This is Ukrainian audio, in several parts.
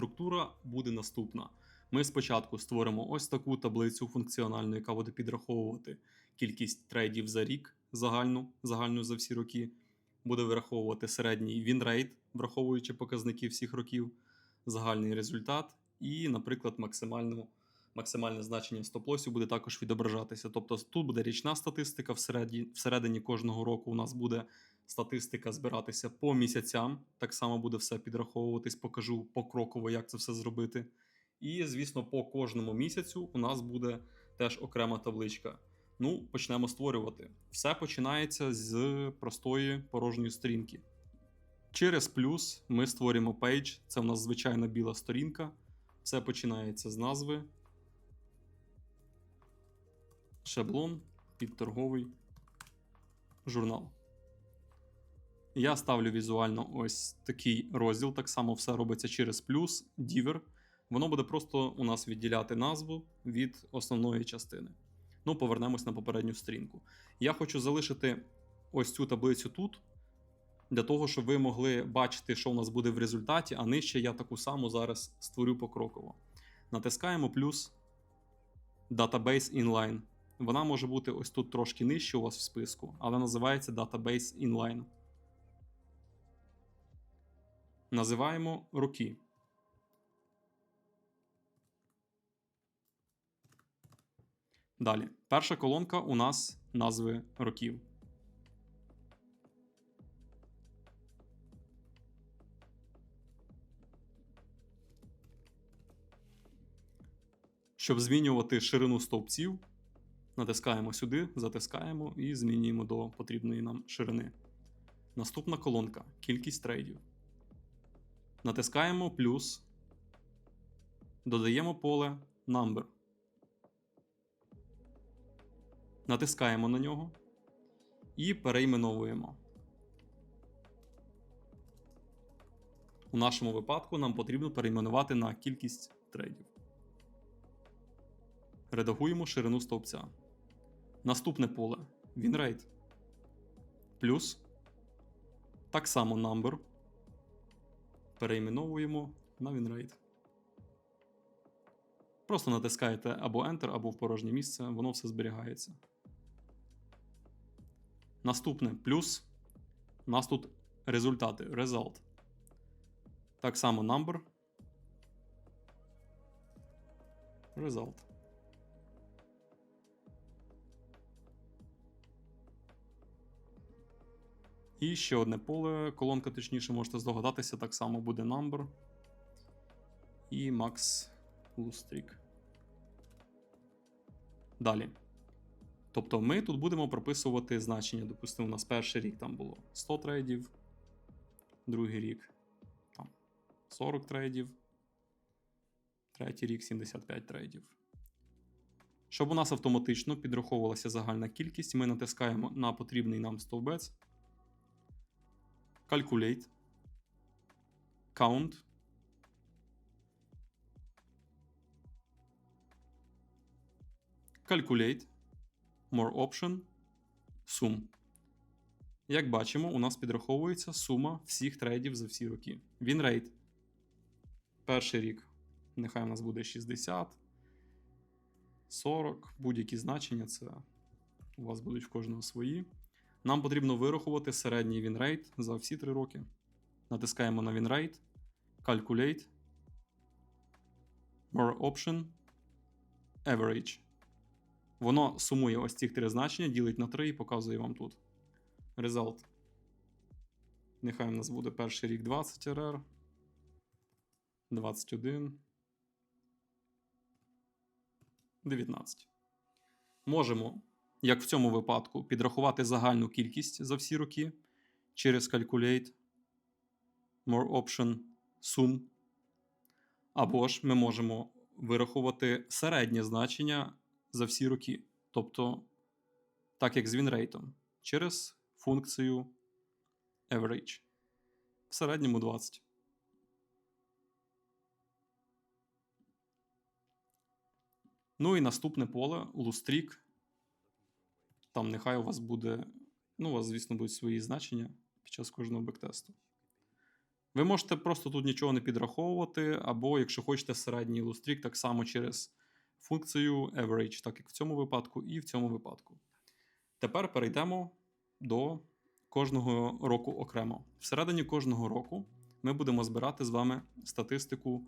Структура буде наступна. Ми спочатку створимо ось таку таблицю функціональну, яка буде підраховувати кількість трейдів за рік, загальну, загальну за всі роки. Буде враховувати середній вінрейт, враховуючи показники всіх років, загальний результат і, наприклад, максимальну, максимальне значення стоп-лосів буде також відображатися. Тобто тут буде річна статистика, всередині, всередині кожного року у нас буде статистика збиратися по місяцям. Так само буде все підраховуватись, покажу покроково, як це все зробити. І, звісно, по кожному місяцю у нас буде теж окрема табличка. Ну, почнемо створювати. Все починається з простої порожньої сторінки. Через плюс ми створюємо пейдж. Це в нас звичайна біла сторінка. Все починається з назви. Шаблон, підторговий журнал. Я ставлю візуально ось такий розділ. Так само все робиться через плюс, дівер. Воно буде просто у нас відділяти назву від основної частини. Ну, повернемось на попередню сторінку. Я хочу залишити ось цю таблицю тут, для того, щоб ви могли бачити, що у нас буде в результаті, а нижче я таку саму зараз створю покроково. Натискаємо плюс Database Inline. Вона може бути ось тут трошки нижче у вас в списку, але називається Database Inline. Називаємо роки. Далі. Перша колонка у нас назви років. Щоб змінювати ширину стовпців, натискаємо сюди, затискаємо і змінюємо до потрібної нам ширини. Наступна колонка кількість трейдів. Натискаємо плюс, додаємо поле Number. Натискаємо на нього і перейменовуємо. У нашому випадку нам потрібно перейменувати на кількість трейдів. Редагуємо ширину стовпця. Наступне поле WinRate. Плюс. Так само number. Перейменовуємо на WinRate. Просто натискаєте або Enter, або в порожнє місце, воно все зберігається. Наступне плюс. У нас тут результати. Result. Так само number. Result. І ще одне поле, колонка, точніше, можете здогадатися, так само буде number. І max lustrik. Далі. Тобто ми тут будемо прописувати значення. Допустимо, у нас перший рік там було 100 трейдів, другий рік там 40 трейдів, третій рік 75 трейдів. Щоб у нас автоматично підраховувалася загальна кількість, ми натискаємо на потрібний нам стовбець. Calculate. Count. Calculate. More Option. Sum. Як бачимо, у нас підраховується сума всіх трейдів за всі роки. Вінрейт. Перший рік. Нехай у нас буде 60. 40. Будь-які значення це у вас будуть в кожного свої. Нам потрібно вирахувати середній вінрейт за всі 3 роки. Натискаємо на вінрейт. Calculate. More Option. Average. Воно сумує ось ці три значення, ділить на 3 і показує вам тут. Result. Нехай у нас буде перший рік 20 RR. 21. 19. Можемо, як в цьому випадку, підрахувати загальну кількість за всі роки через Calculate. More Option Sum. Або ж ми можемо вирахувати середнє значення за всі роки. Тобто, так як з вінрейтом, через функцію average. В середньому 20. Ну і наступне поле лустрік. Там нехай у вас буде. Ну, у вас, звісно, будуть свої значення під час кожного бектесту. Ви можете просто тут нічого не підраховувати, або якщо хочете середній лустрік, так само через функцію average, так як в цьому випадку і в цьому випадку. Тепер перейдемо до кожного року окремо. Всередині кожного року ми будемо збирати з вами статистику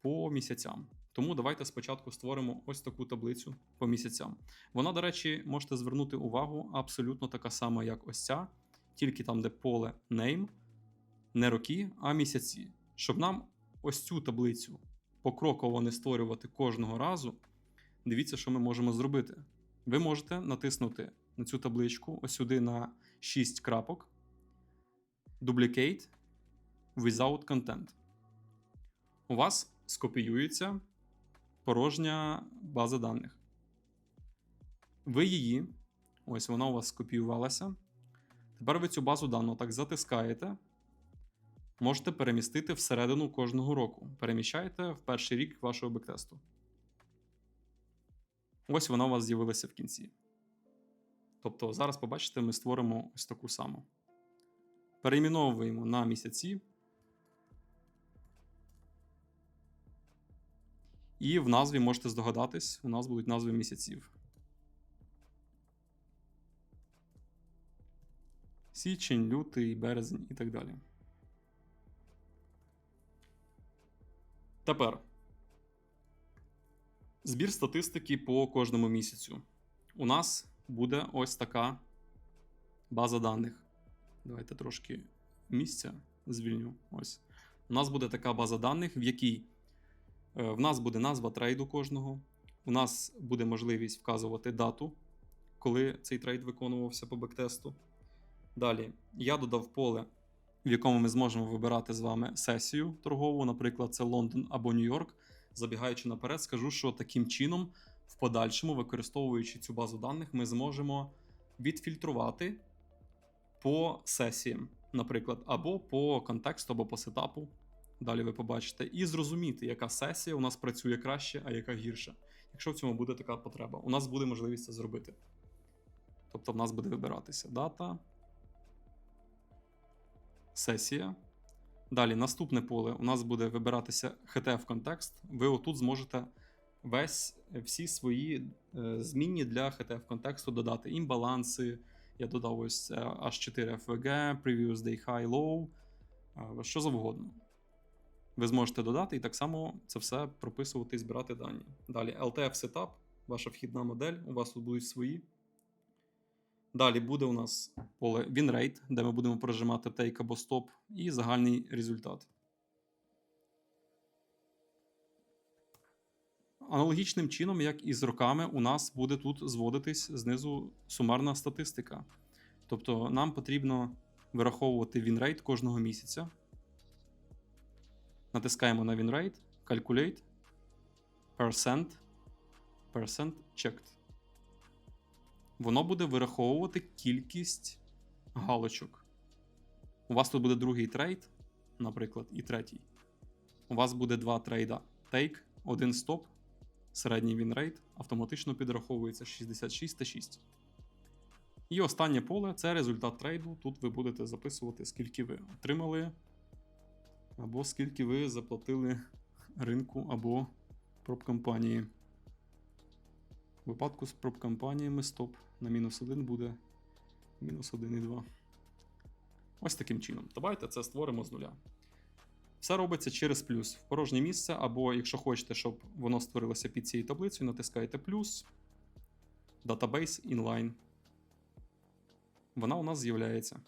по місяцям. Тому давайте спочатку створимо ось таку таблицю по місяцям. Вона, до речі, можете звернути увагу абсолютно така сама, як ось ця, тільки там, де поле name, не роки, а місяці. Щоб нам ось цю таблицю покроково не створювати кожного разу, дивіться, що ми можемо зробити. Ви можете натиснути на цю табличку ось сюди на 6 крапок, Duplicate without content. У вас скопіюється порожня база даних. Ви її, ось вона у вас скопіювалася. Тепер ви цю базу даних так затискаєте. Можете перемістити всередину кожного року. Переміщаєте в перший рік вашого бектесту. Ось вона у вас з'явилася в кінці. Тобто, зараз побачите, ми створимо ось таку саму. Перейменовуємо на місяці. І в назві можете здогадатись, у нас будуть назви місяців. Січень, лютий, березень і так далі. Тепер збір статистики по кожному місяцю. У нас буде ось така база даних. Давайте трошки місця звільню. Ось. У нас буде така база даних, в якій в нас буде назва трейду кожного. У нас буде можливість вказувати дату, коли цей трейд виконувався по бектесту. Далі я додав поле, в якому ми зможемо вибирати з вами сесію торгову, наприклад, це Лондон або Нью-Йорк. Забігаючи наперед, скажу, що таким чином, в подальшому, використовуючи цю базу даних, ми зможемо відфільтрувати по сесіям, наприклад, або по контексту, або по сетапу. Далі ви побачите, і зрозуміти, яка сесія у нас працює краще, а яка гірше. Якщо в цьому буде така потреба, у нас буде можливість це зробити. Тобто, в нас буде вибиратися дата, сесія. Далі, наступне поле у нас буде вибиратися HTF контекст. Ви отут зможете весь всі свої е, змінні для HTF контексту додати імбаланси. Я додав ось H4 FVG, Previous Day High Low, е, що завгодно. Ви зможете додати і так само це все прописувати і збирати дані. Далі LTF Setup, ваша вхідна модель, у вас тут будуть свої. Далі буде у нас поле WinRate, де ми будемо прожимати take або стоп, і загальний результат. Аналогічним чином, як і з роками, у нас буде тут зводитись знизу сумарна статистика. Тобто нам потрібно вираховувати WinRate кожного місяця. Натискаємо на WinRate, Calculate, Percent, Percent Checked воно буде вираховувати кількість галочок. У вас тут буде другий трейд, наприклад, і третій. У вас буде два трейда take, один стоп, середній вінрейт, автоматично підраховується 66 та 6. І останнє поле це результат трейду. Тут ви будете записувати, скільки ви отримали, або скільки ви заплатили ринку або проб компанії. У випадку з проб компаніями стоп на мінус 1 буде мінус 1,2. Ось таким чином. Давайте це створимо з нуля. Все робиться через плюс в порожнє місце, або якщо хочете, щоб воно створилося під цією таблицею, натискаєте плюс, Database inline. Вона у нас з'являється.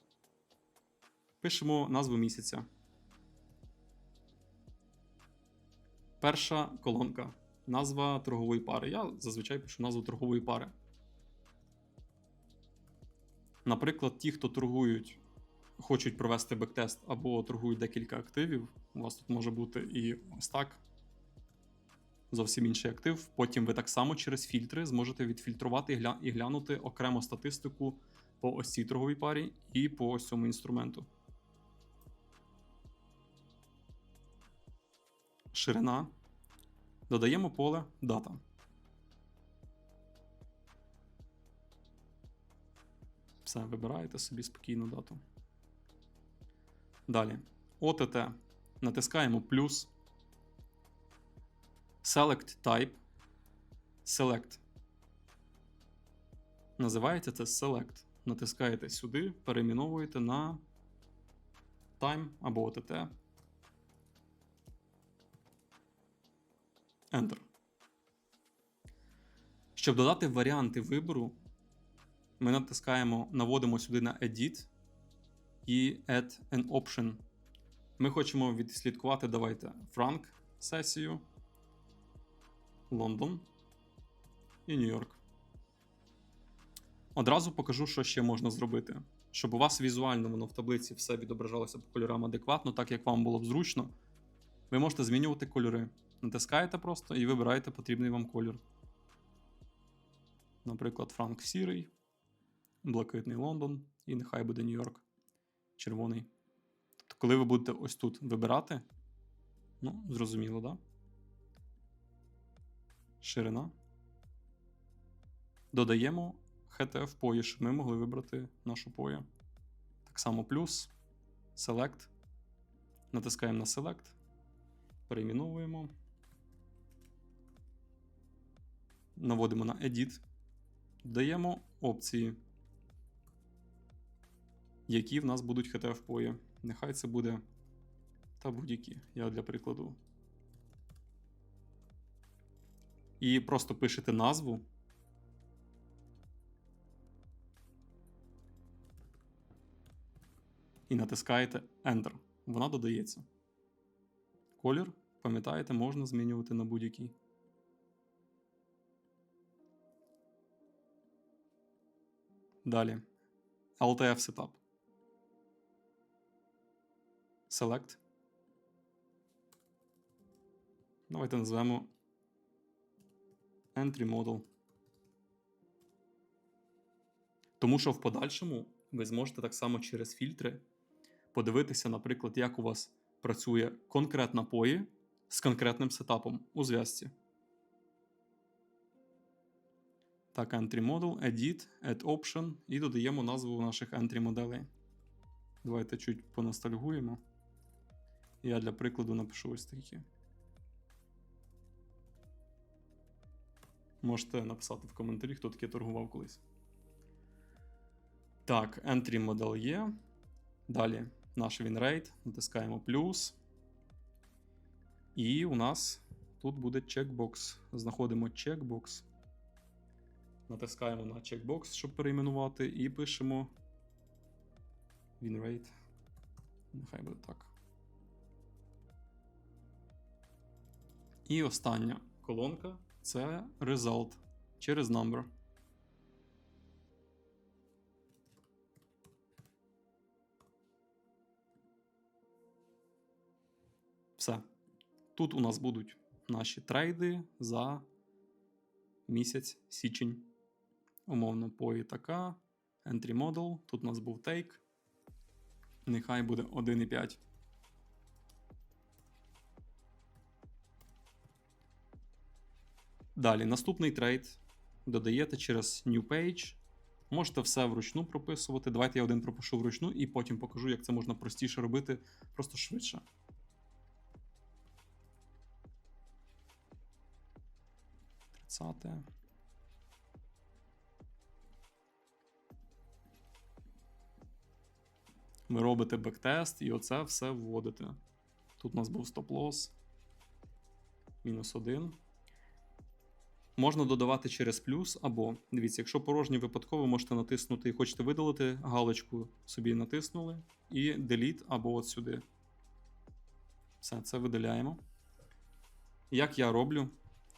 Пишемо назву місяця. Перша колонка. Назва торгової пари. Я зазвичай пишу назву торгової пари. Наприклад, ті, хто торгують, хочуть провести бектест або торгують декілька активів. У вас тут може бути і ось так. Зовсім інший актив. Потім ви так само через фільтри зможете відфільтрувати і, гля... і глянути окремо статистику по ось цій торговій парі і по ось цьому інструменту. Ширина. Додаємо поле дата. Все, вибираєте собі спокійну дату. Далі. OTT. Натискаємо плюс. Select Type. Select. Називається це Select. Натискаєте сюди, перейменовуєте на Time або OTT. Enter. Щоб додати варіанти вибору, ми натискаємо, наводимо сюди на Edit і Add an Option. Ми хочемо відслідкувати, давайте, Франк сесію, Лондон і Нью-Йорк. Одразу покажу, що ще можна зробити. Щоб у вас візуально воно в таблиці все відображалося по кольорам адекватно, так як вам було б зручно. Ви можете змінювати кольори. Натискаєте просто і вибираєте потрібний вам колір. Наприклад, Франк сірий, блакитний Лондон, і нехай буде Нью-Йорк червоний. Тобто, коли ви будете ось тут вибирати, ну, зрозуміло, да? Ширина. Додаємо HTF пої, щоб ми могли вибрати нашу пою. Так само плюс, Select. Натискаємо на Select, перейменовуємо. Наводимо на Edit. Додаємо опції, які в нас будуть HTF пої. Нехай це буде та будь-які. Я для прикладу. І просто пишете назву. І натискаєте Enter. Вона додається. Колір, пам'ятаєте, можна змінювати на будь-який. Далі. LTF Setup. Select. Давайте назвемо Entry Model. Тому що в подальшому ви зможете так само через фільтри подивитися, наприклад, як у вас працює конкретна пої з конкретним сетапом у зв'язці. Так, Entry Model, Edit, Add Option і додаємо назву наших entry моделей. Давайте чуть поностальгуємо. Я для прикладу напишу ось такі. Можете написати в коментарі, хто таке торгував колись. Так, entry model є. Далі наш WinRate. Натискаємо плюс. І у нас тут буде чекбокс. Знаходимо чекбокс. Натискаємо на чекбокс, щоб перейменувати, і пишемо WinRate. Нехай буде так. І остання колонка це result через number. Все. Тут у нас будуть наші трейди за місяць січень. Умовно, пої така. Entry model. Тут у нас був take. Нехай буде 1,5. Далі, наступний трейд додаєте через New Page. Можете все вручну прописувати. Давайте я один пропишу вручну і потім покажу, як це можна простіше робити, просто швидше. Тридцяте. Ви робите бектест і оце все вводите. Тут у нас був стоп-лосс. Мінус 1. Можна додавати через плюс, або дивіться, якщо порожній випадково, можете натиснути і хочете видалити, галочку собі натиснули, і Delete або от сюди. Все, це видаляємо. Як я роблю?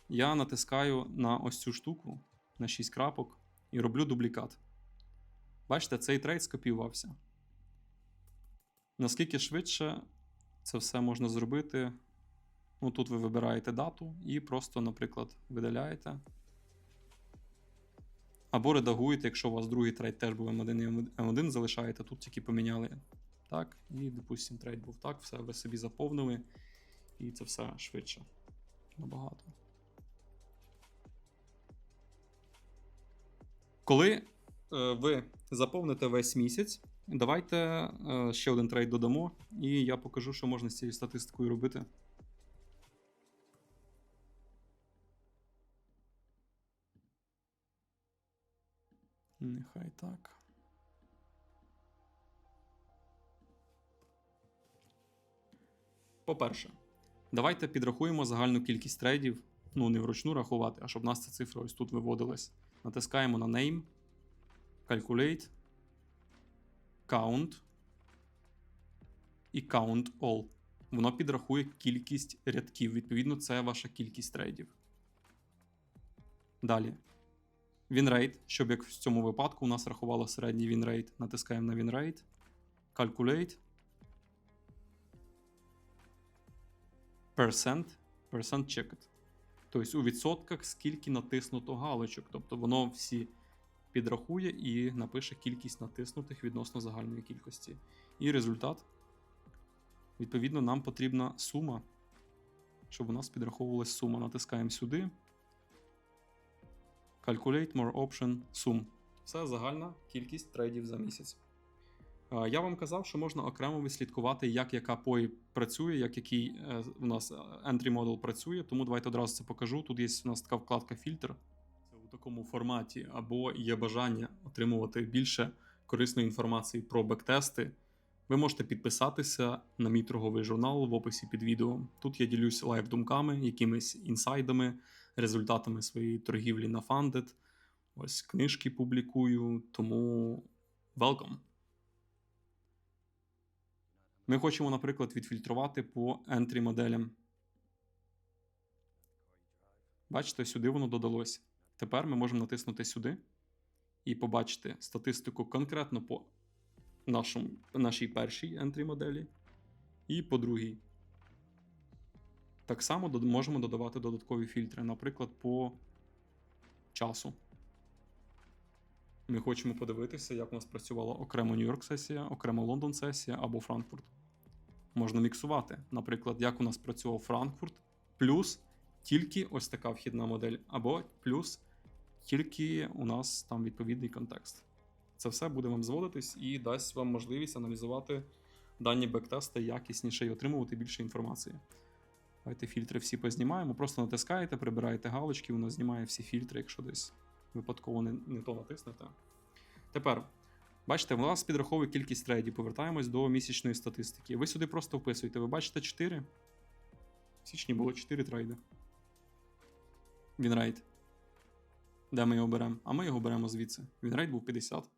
Я натискаю на ось цю штуку на 6 крапок і роблю дублікат. Бачите, цей трейд скопіювався. Наскільки швидше це все можна зробити? Ну, тут ви вибираєте дату і просто, наприклад, видаляєте. Або редагуєте, якщо у вас другий трейд теж був М1 і М1, залишаєте, тут тільки поміняли. Так, і, допустимо, трейд був так, все ви собі заповнили, і це все швидше. Набагато. Коли е, ви заповните весь місяць, Давайте е, ще один трейд додамо, і я покажу, що можна з цією статистикою робити. Нехай так. По-перше, давайте підрахуємо загальну кількість трейдів. Ну, не вручну рахувати, а щоб у нас ця цифра ось тут виводилась. Натискаємо на Name, Calculate, Count і Count All. Воно підрахує кількість рядків. Відповідно, це ваша кількість трейдів. Далі. Win щоб як в цьому випадку у нас рахувало середній win Натискаємо на win Calculate. Percent, percent checked. Тобто у відсотках скільки натиснуто галочок. Тобто воно всі підрахує і напише кількість натиснутих відносно загальної кількості. І результат. Відповідно, нам потрібна сума, щоб у нас підраховувалась сума. Натискаємо сюди. Calculate more option sum. Це загальна кількість трейдів за місяць. Е, Я вам казав, що можна окремо відслідкувати, як яка POI працює, як який е, у нас entry model працює. Тому давайте одразу це покажу. Тут є у нас така вкладка фільтр. Такому форматі, або є бажання отримувати більше корисної інформації про бектести. Ви можете підписатися на мій торговий журнал в описі під відео. Тут я ділюсь лайв-думками, якимись інсайдами, результатами своєї торгівлі на Funded. Ось книжки публікую, тому welcome. Ми хочемо, наприклад, відфільтрувати по entry моделям. Бачите, сюди воно додалось. Тепер ми можемо натиснути сюди і побачити статистику конкретно по нашому, нашій першій entry моделі і по другій. Так само можемо додавати додаткові фільтри, наприклад, по часу. Ми хочемо подивитися, як у нас працювала окремо Нью-Йорк сесія, окремо Лондон сесія або Франкфурт. Можна міксувати. Наприклад, як у нас працював Франкфурт, плюс тільки ось така вхідна модель, або плюс тільки у нас там відповідний контекст. Це все буде вам зводитись і дасть вам можливість аналізувати дані бектести якісніше і отримувати більше інформації. Давайте фільтри всі познімаємо. Просто натискаєте, прибираєте галочки, воно знімає всі фільтри, якщо десь випадково не, не то натиснете. Тепер, бачите, у нас підраховує кількість трейдів. Повертаємось до місячної статистики. Ви сюди просто вписуєте. Ви бачите 4. В січні було 4 трейди. Вінрейт. Де ми його беремо? А ми його беремо звідси. Вінрейт був 50.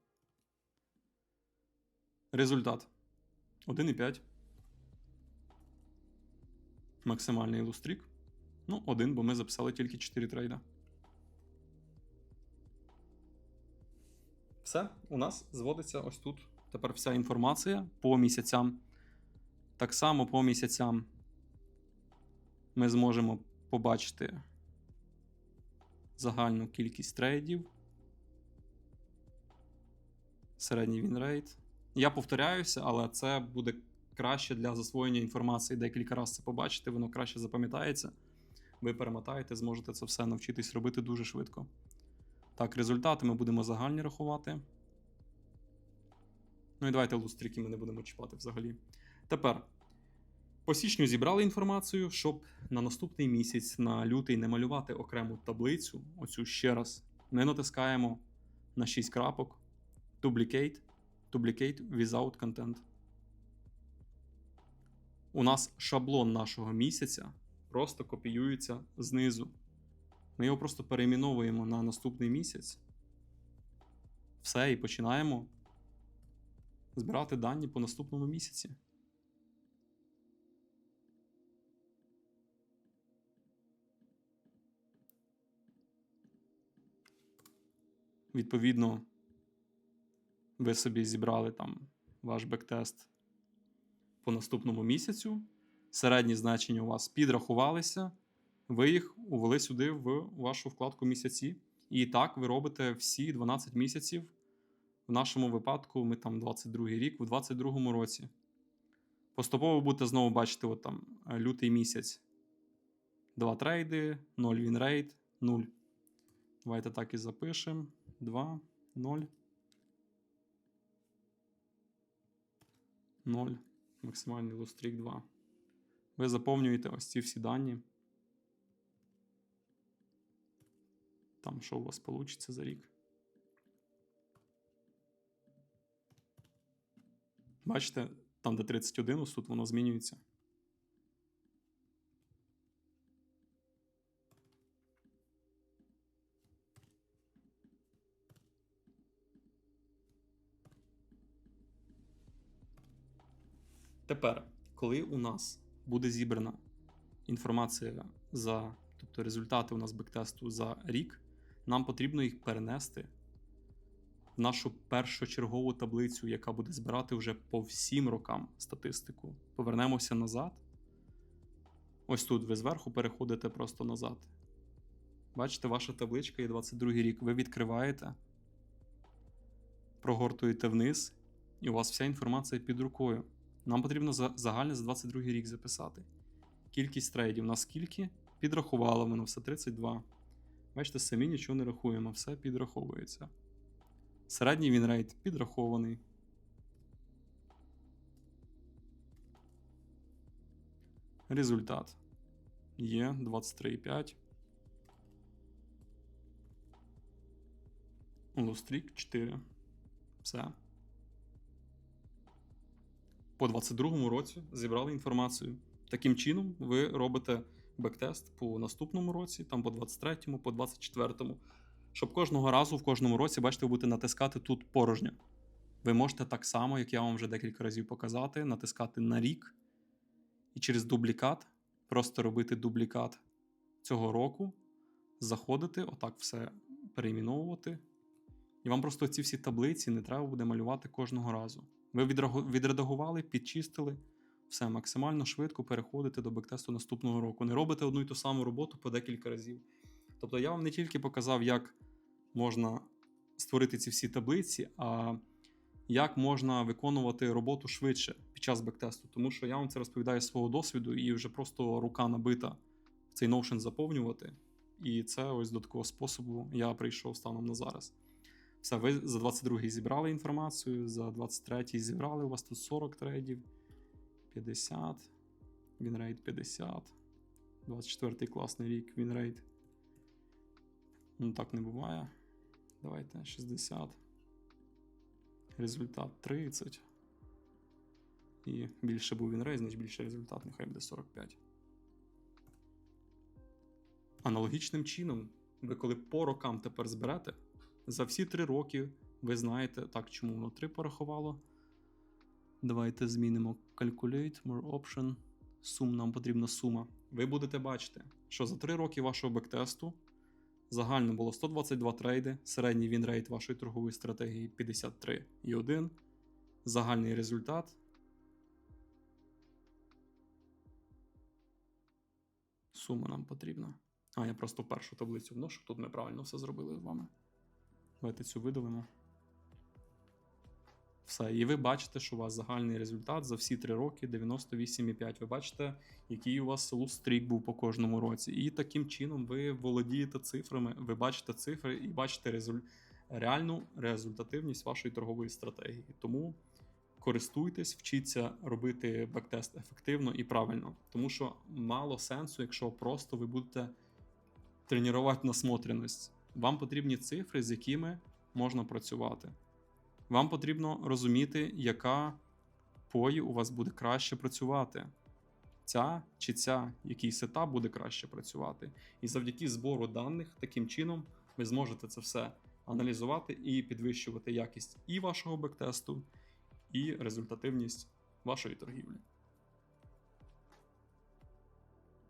Результат 1,5. Максимальний лустрік. Ну, один, бо ми записали тільки 4 трейда. Все, у нас зводиться ось тут. Тепер вся інформація по місяцям. Так само по місяцям ми зможемо побачити загальну кількість трейдів. Середній вінрейт. Я повторяюся, але це буде краще для засвоєння інформації. Декілька разів це побачите, воно краще запам'ятається. Ви перемотаєте, зможете це все навчитись робити дуже швидко. Так, результати ми будемо загальні рахувати. Ну і давайте лустріки ми не будемо чіпати взагалі. Тепер. По січню зібрали інформацію, щоб на наступний місяць, на лютий, не малювати окрему таблицю. Оцю ще раз. Ми натискаємо на 6 крапок. Duplicate. Duplicate without content. У нас шаблон нашого місяця просто копіюється знизу. Ми його просто перейменовуємо на наступний місяць. Все, і починаємо збирати дані по наступному місяці. Відповідно, ви собі зібрали там ваш бектест по наступному місяцю. Середні значення у вас підрахувалися, ви їх увели сюди в вашу вкладку місяці. І так ви робите всі 12 місяців. В нашому випадку ми там 22 рік, у 22 році. Поступово будете знову бачити, от там лютий місяць. Два трейди, 0 вінрейт, 0. Давайте так і запишемо. 2, 0. 0, максимальний лустрік 2. Ви заповнюєте ось ці всі дані. Там що у вас вийде за рік. Бачите, там, де 31, ось тут воно змінюється. Тепер, коли у нас буде зібрана інформація за, тобто результати у нас бектесту за рік, нам потрібно їх перенести в нашу першочергову таблицю, яка буде збирати вже по всім рокам статистику. Повернемося назад. Ось тут ви зверху переходите просто назад. Бачите, ваша табличка є 22 рік. Ви відкриваєте, прогортуєте вниз, і у вас вся інформація під рукою. Нам потрібно за- загальне за 22 рік записати. Кількість трейдів на скільки? Підрахувало воно все 32. Бачите, самі нічого не рахуємо, все підраховується. Середній вінрейт підрахований. Результат є 23,5. Лустрік 4. Все. По 22 році зібрали інформацію. Таким чином, ви робите бектест по наступному році, там по 23-му, по 24-му. Щоб кожного разу в кожному році, бачите, ви будете натискати тут порожньо. Ви можете так само, як я вам вже декілька разів показати, натискати на рік і через дублікат просто робити дублікат цього року, заходити, отак все перейменовувати. І вам просто ці всі таблиці не треба буде малювати кожного разу. Ви відредагували, підчистили, все максимально швидко переходите до бектесту наступного року. Не робите одну й ту саму роботу по декілька разів. Тобто я вам не тільки показав, як можна створити ці всі таблиці, а як можна виконувати роботу швидше під час бектесту. Тому що я вам це розповідаю з свого досвіду, і вже просто рука набита цей Notion заповнювати. І це ось до такого способу я прийшов станом на зараз. Все, ви за 22-й зібрали інформацію, за 23-й зібрали, у вас тут 40 трейдів, 50, вінрейт 50, 24-й класний рік, вінрейт. Ну, так не буває. Давайте 60. Результат 30. І більше був вінрейт, значить більше результат, нехай буде 45. Аналогічним чином, ви коли по рокам тепер зберете, за всі три роки ви знаєте, так, чому воно 3 порахувало. Давайте змінимо Calculate, More Option. Сум, нам потрібна сума. Ви будете бачити, що за 3 роки вашого бектесту загально було 122 трейди, середній вінрейт вашої торгової стратегії 53,1. Загальний результат. Сума нам потрібна. А, я просто першу таблицю вношу, тут ми правильно все зробили з вами. Давайте цю видалимо. Все, і ви бачите, що у вас загальний результат за всі три роки 98,5. Ви бачите, який у вас лустрік був по кожному році. І таким чином ви володієте цифрами, ви бачите цифри і бачите резуль... реальну результативність вашої торгової стратегії. Тому користуйтесь, вчіться робити бектест ефективно і правильно. Тому що мало сенсу, якщо просто ви будете тренувати насмотреність. Вам потрібні цифри, з якими можна працювати. Вам потрібно розуміти, яка пої у вас буде краще працювати. Ця чи ця, який сетап буде краще працювати. І завдяки збору даних, таким чином, ви зможете це все аналізувати і підвищувати якість і вашого бектесту, і результативність вашої торгівлі.